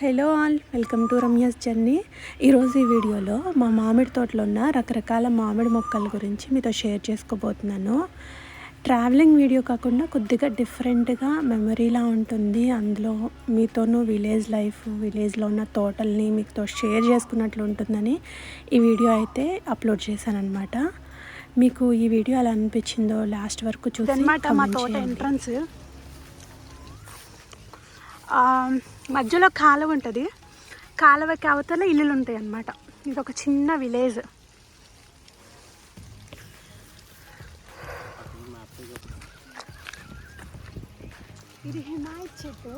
Hello all welcome to Ramya's journey. ఈరోజు ఈ వీడియోలో మా మామిడి తోటలో ఉన్న రకరకాల మామిడి మొక్కల గురించి మీతో షేర్ చేసుకోబోతున్నాను. ట్రావెలింగ్ వీడియో కాకుండా కొద్దిగా డిఫరెంట్గా మెమరీలా ఉంటుంది. అందులో మీతోనూ విలేజ్ లైఫ్ విలేజ్లో ఉన్న తోటల్ని మీతో షేర్ చేసుకున్నట్లు ఉంటుందని ఈ వీడియో అయితే అప్లోడ్ చేశాను అనమాట మీకు ఈ వీడియో ఎలా అనిపించిందో లాస్ట్ వరకు చూసి. ఎంట్రన్స్. మధ్యలో కాలువ ఉంటుంది. కాలువకి అవతల ఇల్లులు ఉంటాయి అన్నమాట. ఇది ఒక చిన్న విలేజ్. ఇది హిమాయత్ చెట్టు.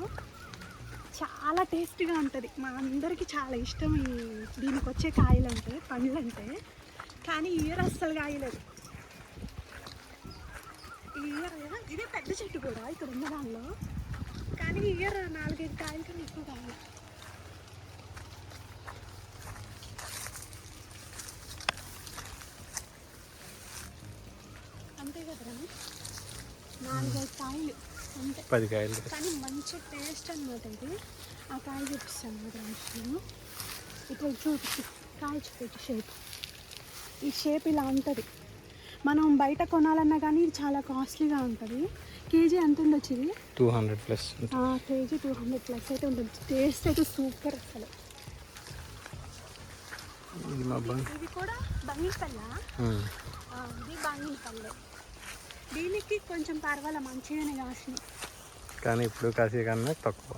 చాలా టేస్టీగా ఉంటుంది. మా అందరికీ చాలా ఇష్టం ఈ దీనికి వచ్చే కాయలు అంటే పండ్లు అంటే కానీ ఇయర్ అస్సలు కాయలేదు. ఇయర్ ఇదే పెద్ద చెట్టు కూడా ఇక్కడ ఉన్న దానిలో. కానీ ఈ ఇయర్ నాలుగైదు కాయలు కన్నా ఎక్కువ కావాలి. అంతే కదా? నాలుగైదు కాయలు అంతే. పది కాయలు. కానీ మంచి టేస్ట్ అనమాట ఇది. ఆ కాయ చూపిస్తాను అనమాట నేను ఇక్కడ చూపించు కాయ చూపించు షేప్ ఈ షేప్ ఇలా ఉంటుంది. మనం బయట కొనాలన్నా కానీ ఇది చాలా కాస్ట్లీగా ఉంటుంది. కేజీ ఎంత ఉండొచ్చు ఇది two hundred plus KG two hundred plus అయితే ఉంటుంది. టేస్ట్ అయితే సూపర్ అసలు. ఇది కూడా బంగిపల్ల ఇది బంగిపల్లె దీనికి కొంచెం పర్వాలే మంచిగానే కాసినాయి. కానీ ఇప్పుడు కాసే కన్నా తక్కువ.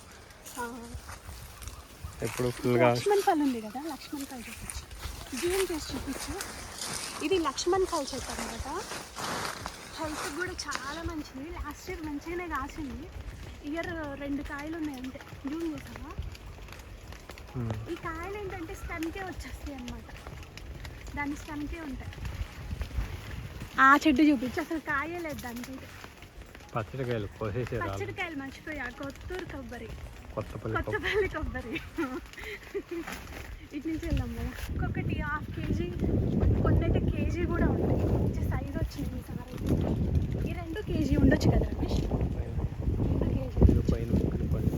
ఎప్పుడు ఫుల్గా లక్ష్మణ్ పళ్ళు ఉంది కదా లక్ష్మణ్ పళ్ళు జూమ్ చేసి చూపించు? ఇది లక్ష్మణ్ పళ్ళు చెట్టు అనమాట హెల్త్ కూడా చాలా మంచిది. లాస్ట్ ఇయర్ మంచిగానే కాసింది. ఇయర్ రెండు కాయలు ఉన్నాయి అంతే. జూమ్ చేసావా? ఈ కాయలు ఏంటంటే స్టమ్కే వచ్చేస్తాయి అన్నమాట. దాని స్టమ్కే ఉంటాయి. ఆ చెట్టు చూపించు. అసలు కాయే లేదు దానికి. పచ్చడి కాయలు కోసేసే రాదు పచ్చడి కాయలు మర్చిపోయా. కొత్తూరు కొబ్బరి. కొత్తపల్లి కొత్తపల్లి కొబ్బరి. ఇటు నుంచి వెళ్దాం కదా. ఒక్కొక్కటి హాఫ్ కేజీ కొన్ని అయితే కేజీ కూడా ఉంటాయి మంచి సైజ్ వచ్చింది ఈ రెండు కేజీ ఉండొచ్చు కదా రమేష్ రెండు కేజీ ఇది పైన ముక్కులు పైన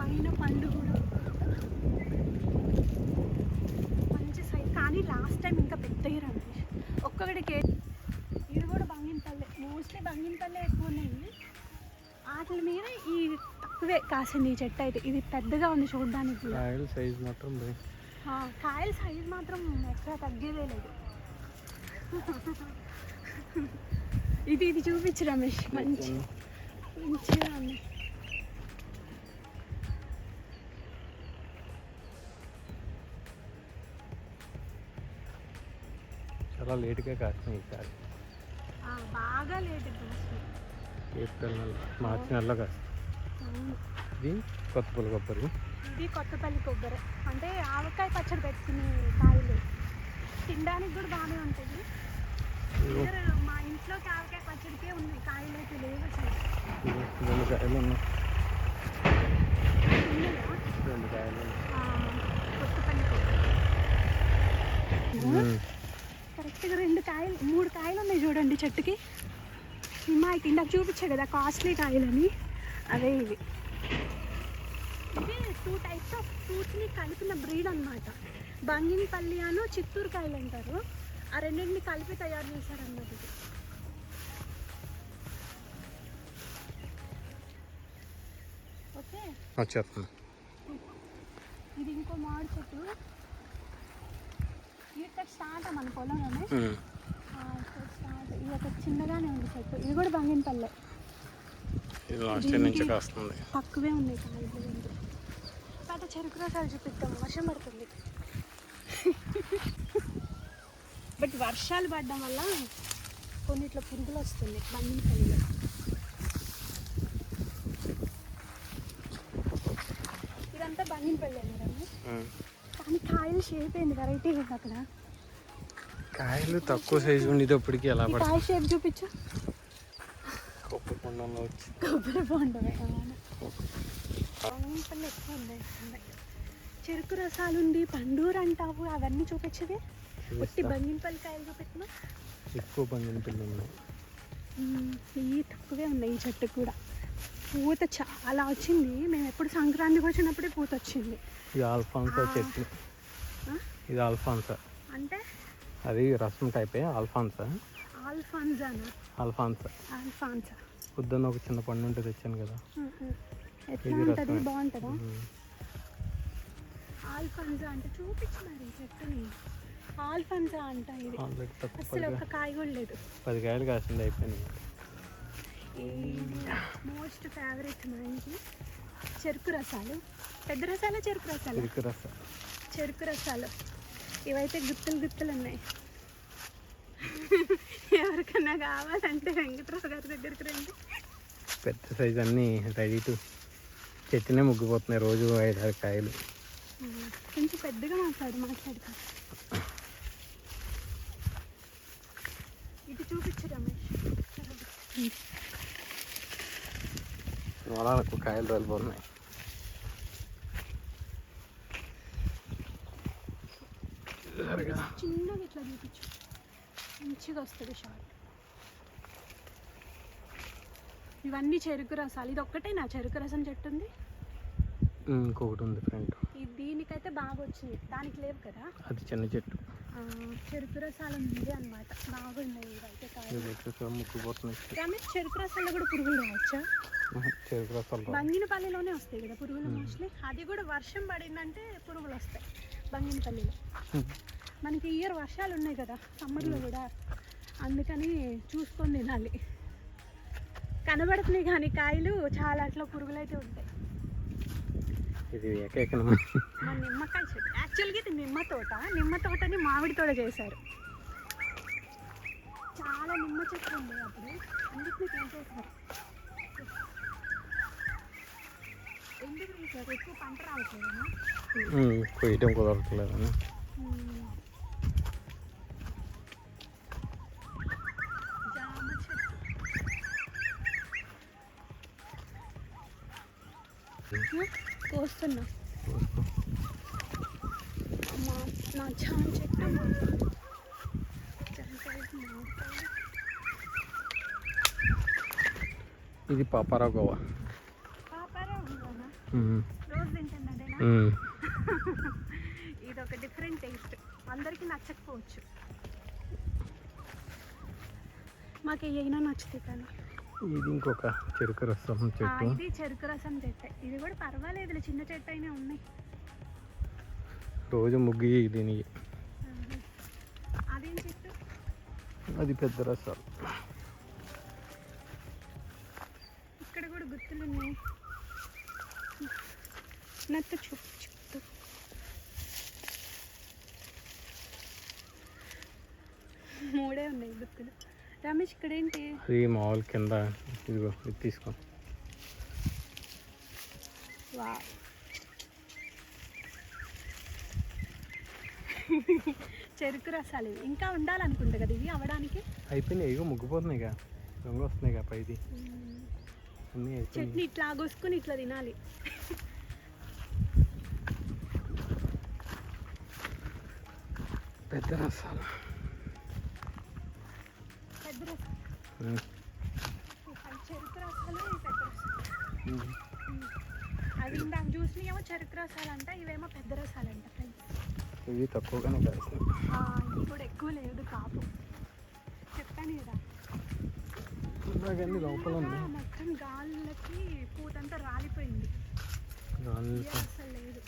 పైన పండు కూడా మంచి సైజ్ కానీ లాస్ట్ టైం ఇంకా పెద్దగా రమేష్ ఒక్కొక్కటి కేజీ ఇది కూడా బంగినపల్లె మోస్ట్లీ బంగినపల్లె ఎక్కువ ఉన్నాయి వాటి మీద ఈ తక్కువే కాసింది ఈ చెట్టు అయితే. ఇది పెద్దగా ఉంది చూడడానికి. కాయలు సైజ్ మాత్రం కాయల సైజ్ మాత్రం ఎక్కడ తగ్గేదే లేదు. ఇది ఇది చూపించు రమేష్. మంచి మంచిగా ఉంది. చాలా లేట్గా కాసినాయి ఈ కాయ. ఆ, బాగా లేట్ ఏప్రిల్ నెల మార్చి నెలలో కాస్తాయి ఇది కొత్తపల్లి కొబ్బరి. ఇది కొత్తపల్లి కొబ్బరి. అంటే ఆవకాయ పచ్చడి పెట్టుకునే కాయలు. తినడానికి కూడా బాగానే ఉంటుంది మా ఇంట్లోకి ఆవకాయ పచ్చడికే ఉన్నాయి. కాయలు అయితే లేవు రెండు కాయలు ఉన్నాయి? రెండు కాయలు కొత్తపల్లి కొబ్బరి. కరెక్ట్గా రెండు కాయలు మూడు కాయలు ఉన్నాయి చూడండి చెట్టుకి. మా ఇందాక చూపించా కదా కాస్ట్లీ కాయలని. అవే ఇవి. ఇది టూ టైప్స్ ఆఫ్ ఫ్రూట్స్ని కలిపిన బ్రీడ్ అనమాట బంగినపల్లి అను చిత్తూరు కాయలు అంటారు. ఆ రెండింటిని కలిపి తయారు చేశారన్నమాట ఇది. ఓకే? ఇది ఇంకో మామిడి చెట్టు. ఇక్కడ స్టార్ట్ మన పొలంలోనే. స్టార్ట్ ఇది ఒక చిన్నగానే ఉంది చెట్టు. ఇది కూడా బంగినపల్లె. ఇది లాస్ట్ ఇయర్ నుంచి కాస్తుంది. తక్కువే ఉన్నాయి పాత చెరుకు రసాలు చూపిద్దాం వర్షం పడుతుంది. బట్ వర్షాలు పడడం వల్ల కొన్నిట్లో పురుగులు వస్తుంది బంగినపల్లిలో ఇదంతా బంగినపల్లి అన్నారమ్మ ఉమ్. కానీ కాయలు షేప్ అయింది వెరైటీ అక్కడ? కాయలు తక్కువ సైజు ఉండేటప్పటికి ఎలా కాయ షేప్ చూపించు. కొబ్బరి వచ్చి కొబ్బరి బొండమే ఎక్కువ ఉన్నాయి. చెరుకు రసాలు ఉండి పండూరు అంటావు అవన్నీ చూపించదే ఒట్టి బంగినపల్లి కాయలు చూపెట్టినా? ఎక్కువ బంగిన పిల్లలు. ఉన్నాయి ఇవి తక్కువే ఉన్నాయి ఈ చెట్టుకు కూడా. పూత చాలా వచ్చింది. మేము ఎప్పుడు సంక్రాంతికి వచ్చినప్పుడే పూత వచ్చింది. ఇది ఆల్ఫాన్సా చెట్టు? ఇది ఆల్ఫాన్సా. అంటే? అది రసం టైపే ఆల్ఫాన్సా. ఆల్ఫాన్జానా ఆల్ఫాన్సా ఆల్ఫాన్సా పొద్దున్న ఒక చిన్న పండు ఉంటే తెచ్చాను కదా. ఇది ఉంటుంది రసమే. బాగుంటుందా. ఆల్ఫాన్జా అంటే చూపించు మరి చెట్టుని ఆల్ఫాన్జా అంట ఇది. అసలు ఒక్క కాయ కూడా లేదు. పది కాయలు కాసింది అయిపోయింది. మోస్ట్ ఫేవరెట్ మా ఇంటి చెరుకు రసాలు. పెద్ద రసాలు చెరుకు రసాలు? ఇరుకు రసం. చెరుకు రసాలు. ఇవైతే గుత్తులు గుత్తులు ఉన్నాయి. ఎవరికన్నా కావాలంటే వెంకటరావు గారి దగ్గరికి రండి. పెద్ద సైజ్ అన్నీ రెడీ టు చెట్టునే ముగ్గిపోతున్నాయి రోజు ఐదు ఆరు కాయలు. కొంచెం పెద్దగా మాట్లాడు మాట్లాడుకో. ఇటు చూపించు రమేష్. వలాలకు కాయలు రాలిపోతున్నాయి చిన్నగా ఇట్లా చూపించు. మంచిగా వస్తుంది షార్ట్. ఇవన్నీ చెరుకు రసాలు. ఇది ఒక్కటే నా చెరుకు రసం చెట్టు ఉంది? ఇంకొకటి ఉంది ఫ్రెండ్ ఇది దీనికైతే బాగా వచ్చింది. దానికి లేవు కదా? అది చిన్న చెట్టు. చెరుకు రసాలు ఉంది అనమాట బాగున్నాయి ఇవైతే చెరుకు రసాల్లో కూడా పురుగులు రావచ్చా? చెరుకు రసాలు. బంగినపల్లిలోనే వస్తాయి కదా పురుగులు మోస్ట్లీ అది కూడా వర్షం పడిందంటే పురుగులు వస్తాయి బంగినపల్లిలో. మనకి ఇయర్ వర్షాలు ఉన్నాయి కదా సమ్మర్లో కూడా. అందుకని చూసుకొని తినాలి. కనబడుతున్నాయి కానీ కాయలు చాలా అట్లా పురుగులు అయితే ఉంటాయి. ఇది మా నిమ్మకాయ చెట్టు. యాక్చువల్గా ఇది నిమ్మ తోట. నిమ్మ తోటని మామిడి తోట చేశారు. చాలా నిమ్మ చెట్లు ఉన్నాయి అప్పుడు. అన్నిటిని తీసేశారు ఎందుకు ఎక్కువ పంట రావట్లేదనా కొయ్యటం కుదరట్లేదని జామ చెట్టు హ్మ్? కోస్తున్నా మా నా జామ చెట్టు. ఇది పాపారా గోవా. ఇది ఒక డిఫరెంట్ టేస్ట్. అందరికీ నచ్చకపోవచ్చు. మాకు ఏమైనా నచ్చుతాయి కానీ. ఇది ఇంకొక చెరుకు రసం చెట్టు. ఇది చెరుకు రసం చెట్టే. ఇది కూడా పర్వాలేదు చిన్న చెట్టు అయినా ఉన్నాయి. రోజు ముగ్గి దీనికి. అదేం చెట్టు? అది పెద్ద రసాలు ఇక్కడ కూడా గుర్తులు ఉన్నాయి నత్త చూపు చెప్తూ మూడే ఉన్నాయి గుర్తులు రమేష్ ఇక్కడ ఏంటి అది మామూలు కింద. ఇదిగో ఇది తీసుకో. చెరుకు రసాలు ఇంకా ఉండాలనుకుంటా కదా ఇవి అవ్వడానికి? అయిపోయినాయి. ఇగో ముగ్గిపోతున్నాయి ఇక. దొంగ వస్తున్నాయి ఇక పైది. చట్నీ ఇట్లా ఆగొసుకొని ఇట్లా తినాలి. పెద్ద రసాలు. అవి ఇందాక జ్యూస్లు ఏమో చెరుకు రసాలు అంట ఇవేమో పెద్ద రసాలు అంట ఫ్రెండ్స్ ఇవి తక్కువగానే కాస్తాయి. ఇది కూడా ఎక్కువ లేదు కాపు చెప్పాను కదా ఇలాగన్నీ లోపల ఉంది. మొత్తం గాలులకి పూతంతా రాలిపోయింది అసలు లేదు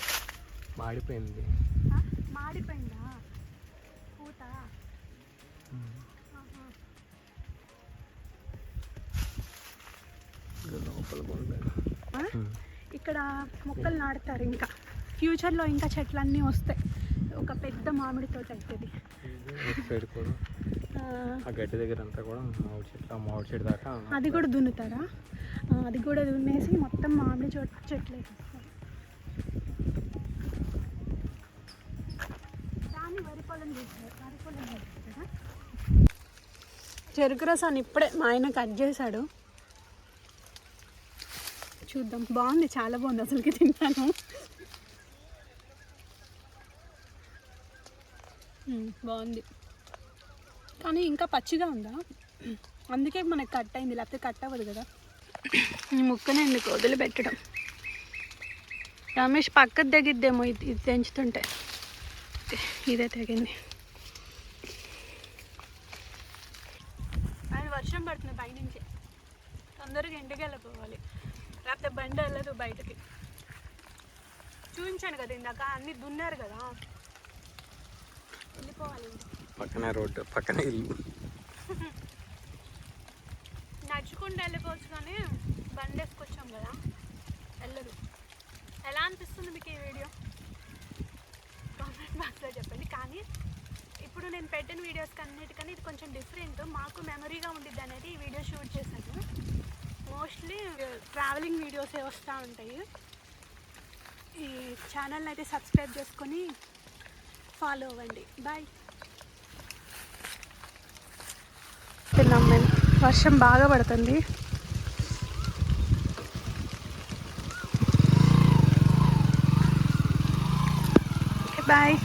మాడిపోయింది. మాడిపోయిందా? పూత. ఇక్కడ మొక్కలు నాటుతారు ఇంకా. ఫ్యూచర్లో ఇంకా చెట్లన్నీ వస్తాయి. ఒక పెద్ద మామిడి తోట అవుతుంది ఇటు సైడ్ కూడా. ఆ, గడ్డి దగ్గర అంతా కూడా మామిడి చెట్లు మామిడి చెట్టు దాకా అది కూడా దున్నుతారా? అది కూడా దున్నేసి మొత్తం మామిడి చోట చెట్లు వేసేస్తారు దాన్ని వరి పొలం చేస్తారు. వరి పొలం చేస్తారు చెరుకు రసాన్ని ఇప్పుడే మా ఆయన కట్ చేశాడు. చూద్దాం. బాగుంది చాలా బాగుంది అసలుకి తింటాను మ్మ్, బాగుంది. కానీ ఇంకా పచ్చిగా ఉందా? అందుకే మనకి కట్ అయింది లేకపోతే కట్ అవ్వదు కదా. ఈ ముక్కని ఎందుకు వదిలిపెట్టడం? రమేష్ పక్కకు తెగిద్దేమో ఇది ఇది తెంచుతుంటే. ఇదే తెగింది. అది వర్షం పడుతుంది పైనుంచి. తొందరగా ఇంటికి వెళ్ళిపోవాలి. లేకపోతే బండి వెళ్ళదు బయటకి. చూపించాను కదా ఇందాక అన్నీ దున్నారు కదా. వెళ్ళిపోవాలి. పక్కన రోడ్డు పక్కన ఇల్లు. నడుచుకుంటూ వెళ్ళిపోవచ్చు కానీ బండి వేసుకొచ్చాం కదా వెళ్ళదు. ఎలా అనిపిస్తుంది మీకు ఈ వీడియో? కామెంట్ బాక్స్లో చెప్పండి. కానీ ఇప్పుడు నేను పెట్టిన వీడియోస్కి అన్నిటికన్నా ఇది కొంచెం డిఫరెంట్ మాకు మెమరీగా ఉండిద్ది అనేది ఈ వీడియో షూట్ చేశాను. మోస్ట్లీ ట్రావెలింగ్ వీడియోసే వస్తూ ఉంటాయి. ఈ ఛానల్ని అయితే సబ్స్క్రైబ్ చేసుకొని ఫాలో అవ్వండి. బాయ్ తిన్నాం మేము. వర్షం బాగా పడుతుంది. బాయ్